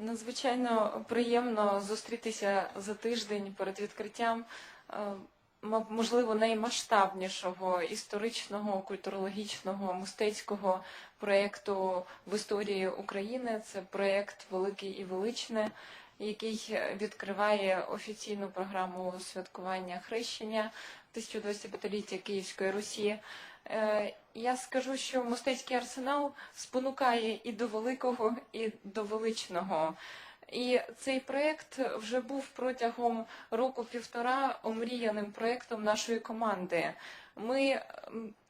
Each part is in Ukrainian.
Надзвичайно приємно зустрітися за тиждень перед відкриттям, е, можливо, наймасштабнішого історичного, культурологічного, мистецького проєкту в історії України. Це проєкт Великий і Величне, який відкриває офіційну програму святкування хрещення 1225-ліття Київської Русі. Е, Я скажу, що мистецький арсенал спонукає і до великого, і до величного. І цей проєкт вже був протягом року-півтора омріяним проєктом нашої команди. Ми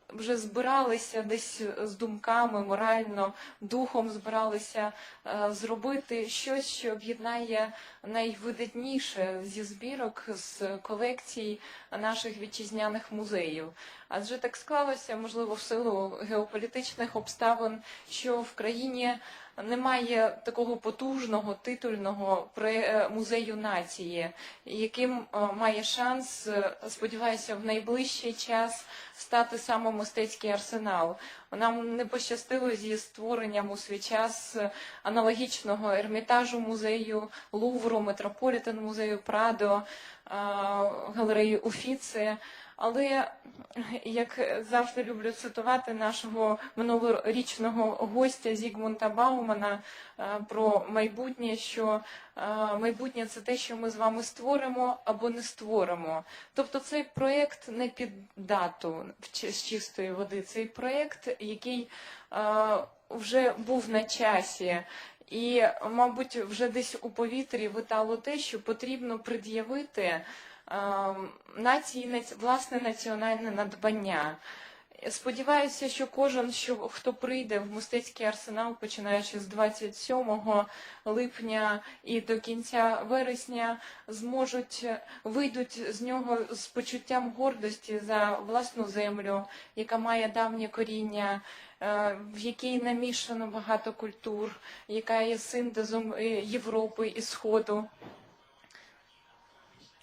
вже збиралися десь з думками, морально, духом збиралися е, зробити щось, що об'єднає найвидатніше зі збірок з колекцій наших вітчизняних музеїв. Адже так склалося, можливо, в силу геополітичних обставин, що в країні немає такого потужного титульного е, музею нації, яким е, має шанс, е, сподіваюся, в найближчий час стати саме мистецький арсенал. Нам не пощастило зі створенням у свій час аналогічного ермітажу музею, Лувру, Метрополітен музею Прадо, галереї Уфіци. Але як завжди люблю цитувати нашого минулорічного гостя Зігмунта Баумана е, про майбутнє, що е, майбутнє це те, що ми з вами створимо або не створимо. Тобто цей проєкт не під дату з чистої води. Цей проєкт, який е, вже був на часі. І, мабуть, вже десь у повітрі витало те, що потрібно пред'явити нації нац- власне національне надбання. Сподіваюся, що кожен, що хто прийде в мистецький арсенал, починаючи з 27 липня і до кінця вересня, зможуть вийдуть з нього з почуттям гордості за власну землю, яка має давнє коріння, е, в якій намішано багато культур, яка є синтезом е, Європи і Сходу.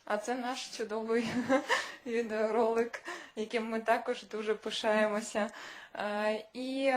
А це наш чудовий відеоролик, яким ми також дуже пишаємося. Е, І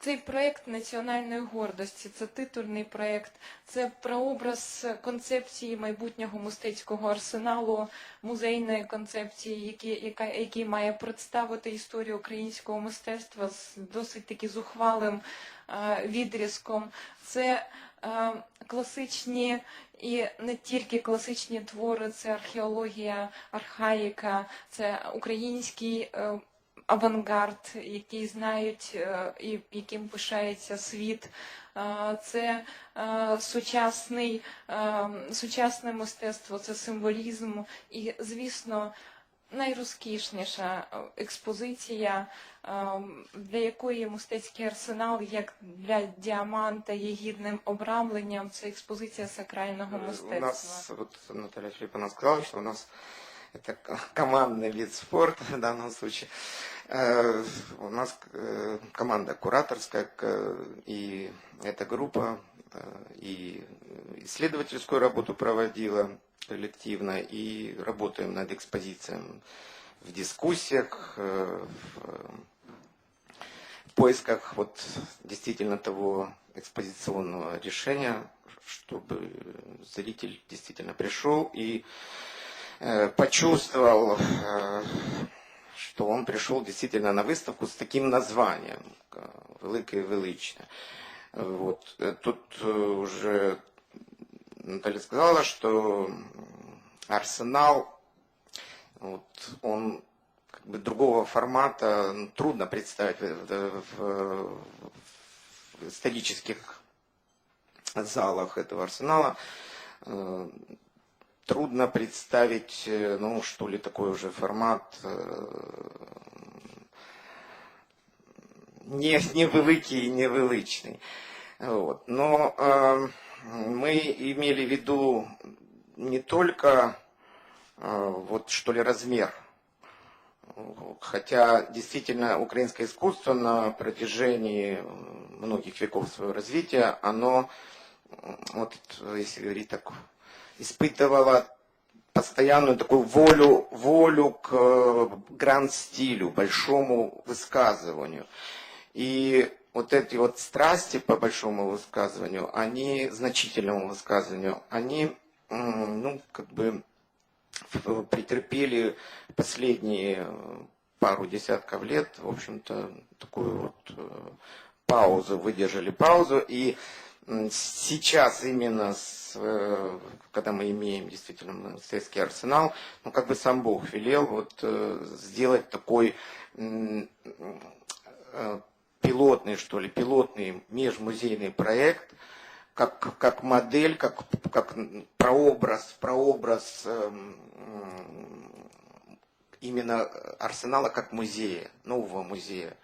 цей проєкт національної гордості, це титульний проєкт, це прообраз концепції майбутнього мистецького арсеналу, музейної концепції, які, яка, який має представити історію українського мистецтва з досить таки зухвалим е, відрізком. Це е, класичні і не тільки класичні твори, це археологія, архаїка, це український е, авангард, який знають е, і яким пишається світ. Е, Це сучасний, сучасне мистецтво, це символізм і, звісно, найрозкішніша е, експозиція, е, для якої мистецький арсенал, як для діаманта, є гідним обрамленням. Це експозиція сакрального Э, У мистецтва. нас, вот Наталья Филипповна сказала, что у нас это к- командный вид спорта в данном случае. Э, У нас э, команда кураторская, к- и эта группа э, и исследовательскую работу проводила коллективно, и работаем над экспозицией в дискуссиях, э, в в поисках вот действительно того экспозиционного решения, чтобы зритель действительно пришел и э, почувствовал, э, что он пришел действительно на выставку с таким названием э, «Великое и величное». Вот. э, Тут э, уже Наталья сказала, что арсенал, вот, он как бы другого формата ну, трудно представить в, в- в- в исторических залах этого арсенала. Э, Трудно представить, э, ну, что ли, такой уже формат э, не, невеликий и невеличный. Вот. Но э, мы имели в виду не только э, вот что ли размер, хотя действительно украинское искусство на протяжении многих веков своего развития, оно, вот если говорить так, испытывало постоянную такую волю, волю к гранд-стилю, большому высказыванию. И вот эти вот страсти, по большому высказыванию, они, значительному высказыванию, они, ну, как бы претерпели последние э, пару десятков лет, в общем-то, такую вот э, паузу, выдержали паузу, и сейчас именно, с, э, когда мы имеем действительно монастырский арсенал, ну, как бы сам Бог велел вот сделать такой пилотный, что ли, пилотный межмузейный проект, как, как модель, как, как прообраз, прообраз эм, именно арсенала как музея, нового музея.